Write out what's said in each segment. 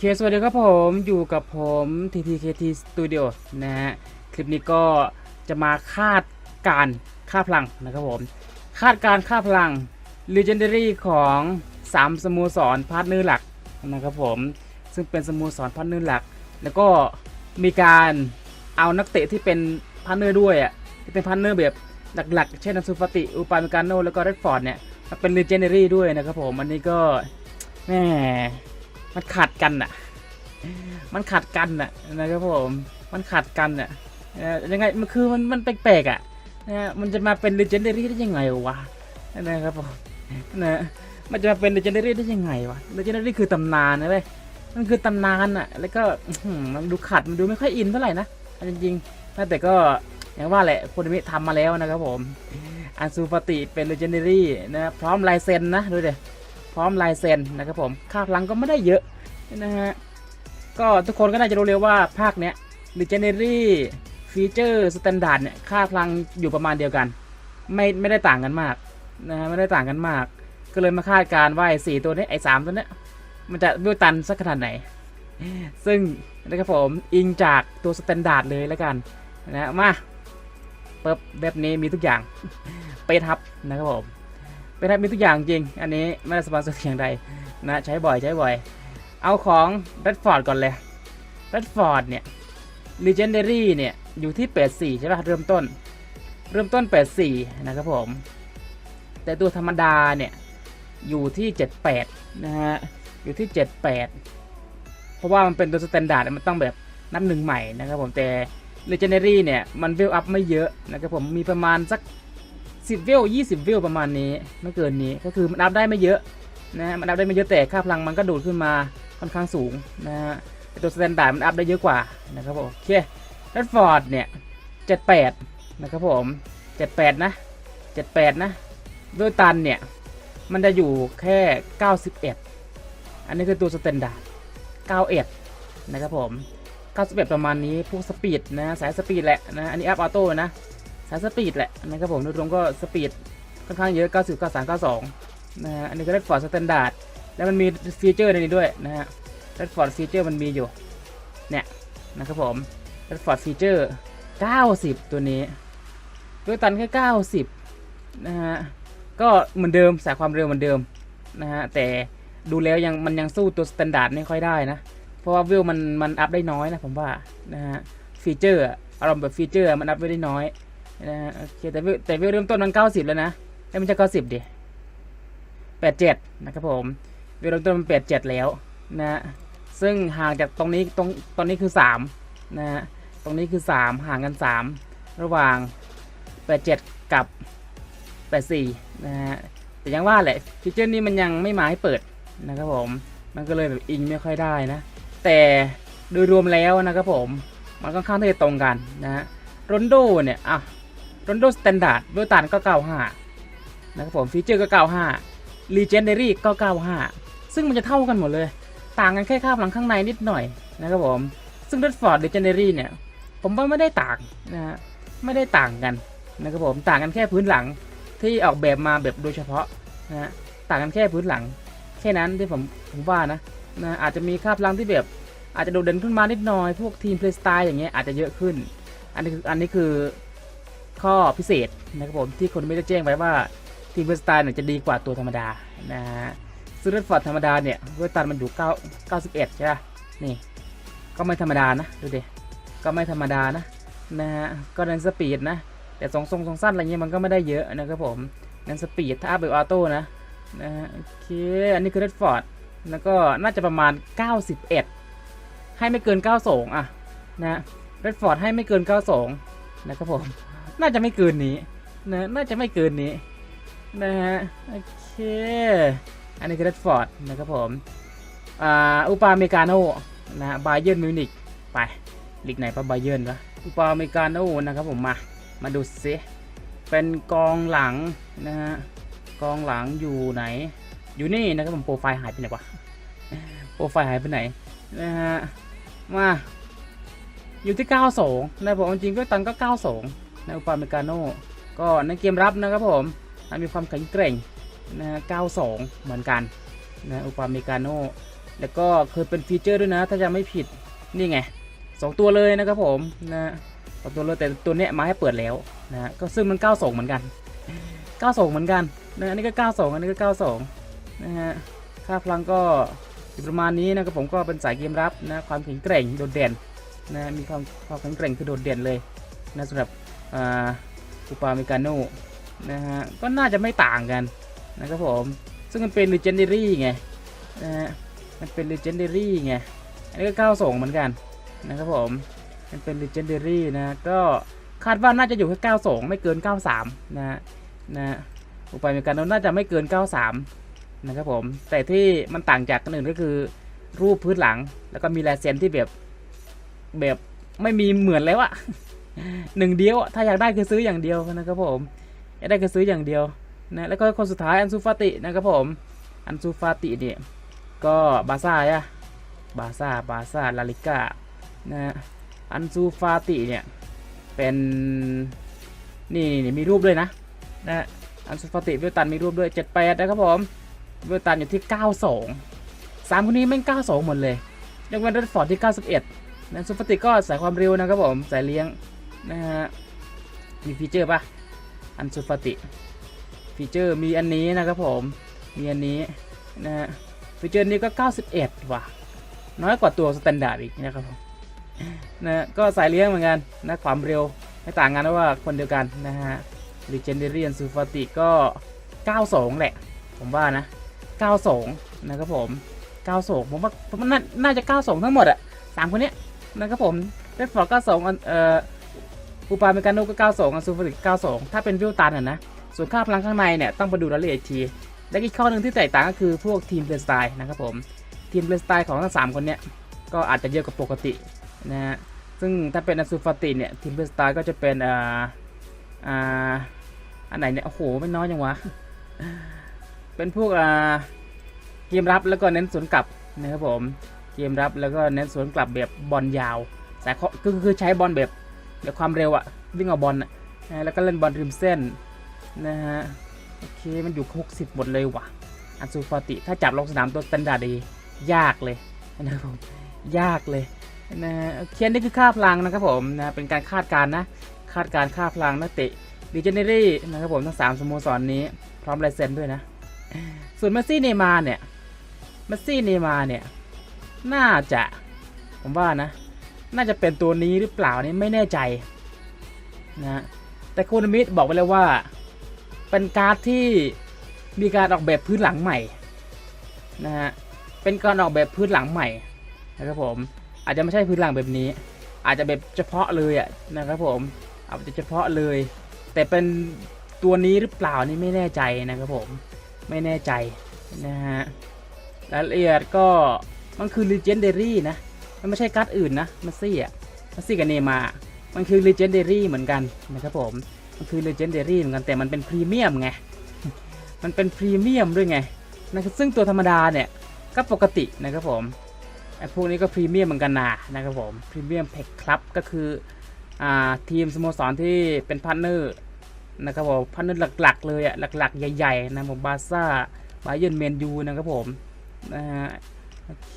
เคสวัสดีครับผมอยู่กับผม TTKT Studio นะฮะคลิปนี้ก็จะมาคาดการค่าพลังนะครับผม คาดการค่าพลัง Legendary ของ 3 สโมสรพาร์ทเนอร์หลักนะครับผม ซึ่งเป็นสโมสรพาร์ทเนอร์หลัก แล้วก็มีการเอานักเตะที่เป็นพาร์ทเนอร์ด้วยอะที่เป็นพาร์ทเนอร์แบบหลักๆ เช่นอันซูฟติอุปาเมกาโนแล้วก็เรดฟอร์ดเนี่ยมาเป็น Legendary ด้วยนะครับผม อันนี้ก็แหม มันขัดกันอะ มันขัดกันน่ะนะครับผม มันขัดกันน่ะยังไงมันคือมันมันแปลกๆอะนะมันจะมาเป็น legendary ได้ยังไงวะนะครับผมนะมันจะมาเป็น legendary ได้ยังไงวะ legendary คือตำนานนะเว้ยมันคือตำนานอะ แล้วก็มันดูขัดมันดูไม่ค่อยอินเท่าไหร่นะจริงๆนะแต่ก็อย่างว่าแหละคนนี้ทำมาแล้วนะครับผมอันซูฟติเป็น legendary นะพร้อมลายเซ็นนะดูดิพร้อมลายเซ็นนะครับผมค่าพลังก็ไม่ได้เยอะ นะฮะ ก็ทุกคนก็น่าจะรู้เลยว่าภาคเนี้ย Legendary Feature Standard เนี่ยค่าพลังอยู่ประมาณเดียวกัน ไม่ไม่ได้ต่างกันมากนะฮะไม่ได้ต่างกันมาก ก็เลยมาคาดการว่าไอ้สี่ตัวนี้ไอ้สามตัวเนี้ยมันจะวิวตันสักขนาดไหน ซึ่งนะครับผมอิงจากตัวสแตนดาร์ดเลยแล้วกันนะมาเปิบแบบนี้มีทุกอย่างเปทับนะครับผมเปทับมีทุกอย่างจริง อันนี้ไม่ได้สปอนเซอร์อย่างใดนะใช้บ่อยใช้บ่อย เอาของ Redford ก่อนเลย Redford เนี่ย Legendary เนี่ย อยู่ที่84ใช่ป่ะ เริ่มต้น เริ่มต้น84นะครับผม แต่ตัวธรรมดาเนี่ย อยู่ที่78นะฮะ อยู่ที่78เพราะว่ามันเป็นตัวสแตนดาร์ดมันต้องแบบนับหนึ่งใหม่นะครับผมแต่ Legendary เนี่ย มันเวลอัพไม่เยอะนะครับผมมีประมาณสัก10เวล20เวลประมาณนี้ไม่เกินนี้ก็คือมันอัพได้ไม่เยอะนะฮะมันอัพได้ไม่เยอะแต่ค่าพลังมันก็ดูดขึ้นมา ค่อนข้างสูงนะฮะตัวสแตนดาร์ดมันอัพได้เยอะกว่านะครับผมโอเครัดฟอร์ดเนี่ย78นะครับผม78นะ78นะด้วยตันเนี่ยมันจะอยู่แค่ 91 อันนี้คือตัวสแตนดาร์ด91 นะครับผม 91 ประมาณนี้พวกสปีดนะสายสปีดแหละนะ อันนี้อัพออโต้นะ สายสปีดแหละนะครับผมโดยรวมก็สปีดค่อนข้างเยอะ 90 93 92 นะฮะอันนี้ก็ Redford Standard แแล้วมันมีฟีเจอร์ในนี้ด้วยนะฮะ Redford Feature มันมีอยู่ เนี่ยนะครับผม Redford Feature 90 ตัวนี้ ด้วยตันแค่ 90 นะฮะ ก็เหมือนเดิมสายความเร็วเหมือนเดิมนะฮะ แต่ดูแล้วยังมันยังสู้ตัว Standard ไม่ค่อยได้นะ เพราะว่าวิวมันมันอัพได้น้อยนะผมว่านะฮะ ฟีเจอร์อารมณ์แบบฟีเจอร์มันอัพไว้ได้น้อยนะฮะโอเคแต่วิวแต่วิวเริ่มต้นมัน 90 แล้วนะ แล้วมันจะ 90ดิ87 นะครับผม เวลาต้นมัน87แล้วนะฮะซึ่งห่างจากตรงนี้ตรงตอนนี้คือ3นะฮะตรงนี้คือ3ห่างกัน3ระหว่าง87กับ84นะฮะแต่ยังว่าแหละฟีเจอร์นี้มันยังไม่มาให้เปิดนะครับผมมันก็เลยแบบอิงไม่ค่อยได้นะ แต่โดยรวมแล้วนะครับผมมันค่อนข้างที่จะตรงกันนะฮะรอนโดเนี่ยอะรอนโดสแตนดาร์ดด้วยตันก็ 95 นะครับผมฟีเจอร์ก็ 95 Legendary ก็ 95 ซึ่งมันจะเท่ากันหมดเลย ต่างกันแค่ค่าพลังข้างในนิดหน่อยนะครับผม ซึ่ง Redford Legendary เนี่ย ผมว่าไม่ได้ต่างนะฮะ ไม่ได้ต่างกันนะครับผม ต่างกันแค่พื้นหลังที่ออกแบบมาแบบโดยเฉพาะนะฮะ ต่างกันแค่พื้นหลัง แค่นั้นที่ผมผมว่านะนะอาจจะมีค่าพลังที่แบบอาจจะโดดเด่นขึ้นมานิดหน่อย พวกทีมเพลย์สไตล์อย่างเงี้ยอาจจะเยอะขึ้น อันนี้คืออันนี้คือข้อพิเศษนะครับผมที่คนไม่ได้แจ้งไว้ว่าทีมเวสไตาร์เนี่ยจะดีกว่าตัวธรรมดานะฮะ ซึ่งรถฟอร์ดธรรมดาเนี่ยเวตาร์มันอยู่9 91 ใช่ปะนี่ ก็ไม่ธรรมดานะ ดูดิ ก็ไม่ธรรมดานะ นะฮะ ก็เน้นสปีดนะ แต่สองทรงทรงสั้นอะไรเงี้ยมันก็ไม่ได้เยอะนะครับผมเน้นสปีดถ้าอัพแบบออโต้นะ นะฮะ โอเค อันนี้คือรถฟอร์ด แล้วก็น่าจะประมาณ 91 ให้ไม่เกิน 92 อะ นะรถฟอร์ดให้ไม่เกิน 92 นะครับผม น่าจะไม่เกินนี้ นะ น่าจะไม่เกินนี้ นะฮะ โอเค อันนี้คือ Redford นะครับผมอ,อุปาเมกาโนนะฮะบาเยิร์นมิวนิกไปลีกไหนปะบาเยิร์นวะอุปาเมกาโนนะครับผมมา มาดูซิเป็นกองหลังนะฮะกองหลังอยู่ไหน อยู่นี่นะครับผมโปรไฟล์หายไปไหนวะโปรไฟล์หายไปไหนนะฮะมาอยู่ที่ 92นะผมจริงก็ตังก็ 92นะอุปาเมกาโนก็ในเกมรับนะครับผมมีความแข็งแกร่ง นะ92 เหมือนกันนะอุปาเมกาโนแล้วก็เคยเป็นฟีเจอร์ด้วยนะ ถ้าจะไม่ผิดนี่ไงสองตัวเลยนะครับผมนะสองตัวเลยแต่ตัวเนี้ยมาให้เปิดแล้วนะก็ซึ่งมัน 92 เหมือนกัน 92 เหมือนกันนะอันนี้ก็ 92 อันนี้ก็ 92 นะฮะค่าพลังก็ประมาณนี้นะครับผมก็เป็นสายเกมรับนะความแข็งแกร่งโดดเด่นนะมีความความแข็งแกร่งคือโดดเด่นเลยนะสำหรับอ,อุปาเมกาโนนะฮะก็น่าจะไม่ต่างกัน นะครับผม ซึ่งมันเป็น legendary ไงนะฮะมันเป็น legendary ไง อันนี้ก็92เหมือนกันนะครับผม มันเป็น legendary นะ ก็คาดว่าน่าจะอยู่แค่92ไม่เกิน93นะฮะนะฮะอุปกรณ์การน่าจะไม่เกิน93นะครับผม แต่ที่มันต่างจากกันอื่นก็คือรูปพื้นหลัง แล้วก็มีลายเซ็นที่แบบแบบไม่มีเหมือนแล้วอะหนึ่งเดียวถ้าอยากได้คือซื้ออย่างเดียวนะครับผมอยากได้คือซื้ออย่างเดียว นะแล้วก็คนสุดท้ายอันซูฟาตินะครับผมอันซูฟาติเนี่ยก็บาซ่าอะบาซ่าบาซ่าลาลิก้านะอันซูฟาติเนี่ยเป็นนี่นี่มีรูปด้วยนะนะอันซูฟาติเวลตันมีรูปด้วย 78 นะครับผมเวลตันอยู่ที่ 92สามคนนี้แม่ง 92 หมดเลยยกเว้นรถฟอร์ดที่ 91นะซูฟาติก็สายความเร็วนะครับผมสายเลี้ยงนะฮะมีฟีเจอร์ปะอันซูฟาติ ฟีเจอร์มีอันนี้นะครับผม มีอันนี้นะฮะฟีเจอร์นี้ก็ 91 ว่ะ น้อยกว่าตัวสแตนดาร์ดอีกนะครับผมนะก็สายเลี้ยงเหมือนกันนะความเร็วไม่ต่างกันนะว่าคนเดียวกันนะฮะ Legendary and s u f a t i ก็ 92 แหละ ผมว่านะ 92 นะครับผม 92 ผมว่าผมว่าน่าน่าจะ 92 ทั้งหมดอะสามคนเนี้ยนะครับผมเรดฟอร์ด92เอ่ออูปาเมกาโนก็ 92อันซูฟาติ92 ถ้าเป็นวิวตันอะนะ ส่วนค่าพลังข้างในเนี่ยต้องไปดูรายละเอียดอีกทีและอีกข้อหนึ่งที่แตกต่างก็คือพวกทีมเพลย์สไตล์นะครับผมทีมเพลย์สไตล์ของทั้งสามคนเนี้ยก็อาจจะเยอะกว่าปกตินะฮะซึ่งถ้าเป็นอซูฟาติเนี่ยทีมเพลย์สไตล์ก็จะเป็นอ่าอ่าอันไหนเนี่ยโอ้โหไม่น้อยจังวะเป็นพวกอ่าเกมรับแล้วก็เน้นสวนกลับนะครับผมเกมรับแล้วก็เน้นสวนกลับแบบบอลยาวสายเคาก็คือใช้บอลแบบแบบความเร็วอะวิ่งเอาบอลอะนะแล้วก็เล่นบอลริมเส้น นะฮะ โอเค มันอยู่ 60 หมดเลยว่ะ อันซูฟาติ ถ้าจับลงสนามตัวสแตนดาร์ดี ยากเลยนะครับผม ยากเลยนะฮะเคียนนี่คือค่าพลังนะครับผมนะเป็นการคาดการณ์นะ คาดการณ์ค่าพลังนักเตะดิเจเนรี่นะครับผมทั้งสามสโมสรนนี้ พร้อมลายเซ็นด้วยนะ ส่วนเมสซี่เนมาเนี่ยเมสซี่เนมาเนี่ย น่าจะ ผมว่านะ น่าจะเป็นตัวนี้หรือเปล่านี่ไม่แน่ใจนะแต่คนามิดบอกไว้แล้วว่า เป็นการ์ดที่มีการออกแบบพื้นหลังใหม่นะฮะเป็นการออกแบบพื้นหลังใหม่นะครับผมอาจจะไม่ใช่พื้นหลังแบบนี้ อาจจะแบบเฉพาะเลยอะนะครับผมอาจจะเฉพาะเลย แต่เป็นตัวนี้หรือเปล่านี่ไม่แน่ใจนะครับผมไม่แน่ใจนะฮะรายละเอียดก็มันคือ legendary นะมันไม่ใช่การ์ดอื่นนะมัสซี่อะมัสซี่กับเนมา มันคือ legendary เหมือนกันนะครับผม มันคือ legendary เหมือนกันแต่มันเป็นพรีเมียมไง มันเป็นพรีเมียมด้วยไงนะครับซึ่งตัวธรรมดาเนี่ยก็ปกตินะครับผมไอ้พวกนี้ก็พรีเมียมเหมือนกันนะนะครับผมพรีเมียมเพกคลับก็คืออ่าทีมสโมสรที่เป็นพาร์ทเนอร์นะครับผมพาร์ทเนอร์หลักๆเลยอะหลักๆ ใหญ่ๆนะผมบาซ่าบาเยิร์นเมนยูนะครับผมนะฮะโอเค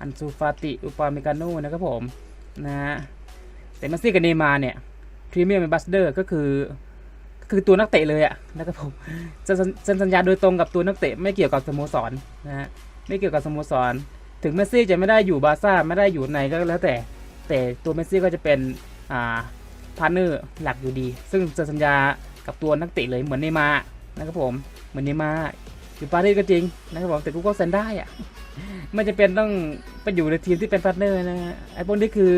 อันซูฟาติอุปาเมกาโนนะครับผมนะฮะแต่มาซี่กับเนมาเนี่ย พรีเมียมเป็นบัสเดอร์ก็คือคือตัวนักเตะเลยอะนะครับผมเซ็นเซ็นสัญญาโดยตรงกับตัวนักเตะไม่เกี่ยวกับสโมสรนะฮะไม่เกี่ยวกับสโมสร ถึงเมสซี่จะไม่ได้อยู่บาซ่าไม่ได้อยู่ในก็แล้วแต่ แต่ตัวเมสซี่ก็จะเป็นอ่าพาร์เนอร์หลักอยู่ดี ซึ่งจะสัญญากับตัวนักเตะเลยเหมือนเนมานะครับผมเหมือนเนมาอยู่ปารีสก็จริงนะครับผมแต่กูก็เซ็นได้อะไม่จะเป็นต้องไปอยู่ในทีมที่เป็นพาร์เนอร์นะฮะไอ้พวกนี้คือ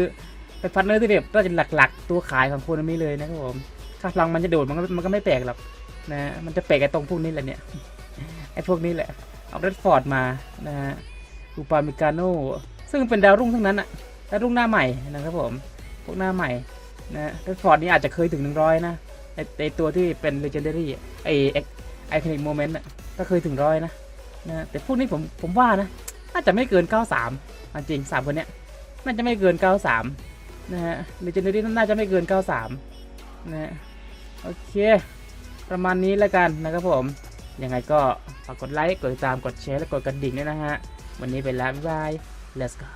เป็นพาร์ทเนอร์ที่แบบก็จะหลักๆ ตัวขายของโคนมีเลยนะครับผมถ้าพลังมันจะโดดมันก็มันก็ไม่แปลกหรอกนะมันจะแปลกไอ้ตรงพวกนี้แหละเนี่ยไอ้พวกนี้แหละเอาเรดฟอร์ดมานะฮะอูปาเมกาโนซึ่งเป็นดาวรุ่งทั้งนั้นอะดาวรุ่งหน้าใหม่นะครับผมพวกหน้าใหม่นะเรดฟอร์ดนี่อาจจะเคยถึง 100 นะไอไอตัวที่เป็น legendary อะไอไอคอนิกโมเมนต์อะก็เคยถึงร้อยนะนะแต่พวกนี้ผมผมว่านะน่าจะไม่เกิน 93อันจริง 3 คนเนี้ยน่าจะไม่เกิน 93 นะฮะเดจิเนอรี่น่าจะไม่เกิน 93 นะฮะ โอเค ประมาณนี้แล้วกันนะครับผม ยังไงก็ฝากกดไลค์ กดติดตาม กดแชร์ และกดกระดิ่งด้วยนะฮะ วันนี้ไปแล้ว บ๊ายบาย let's go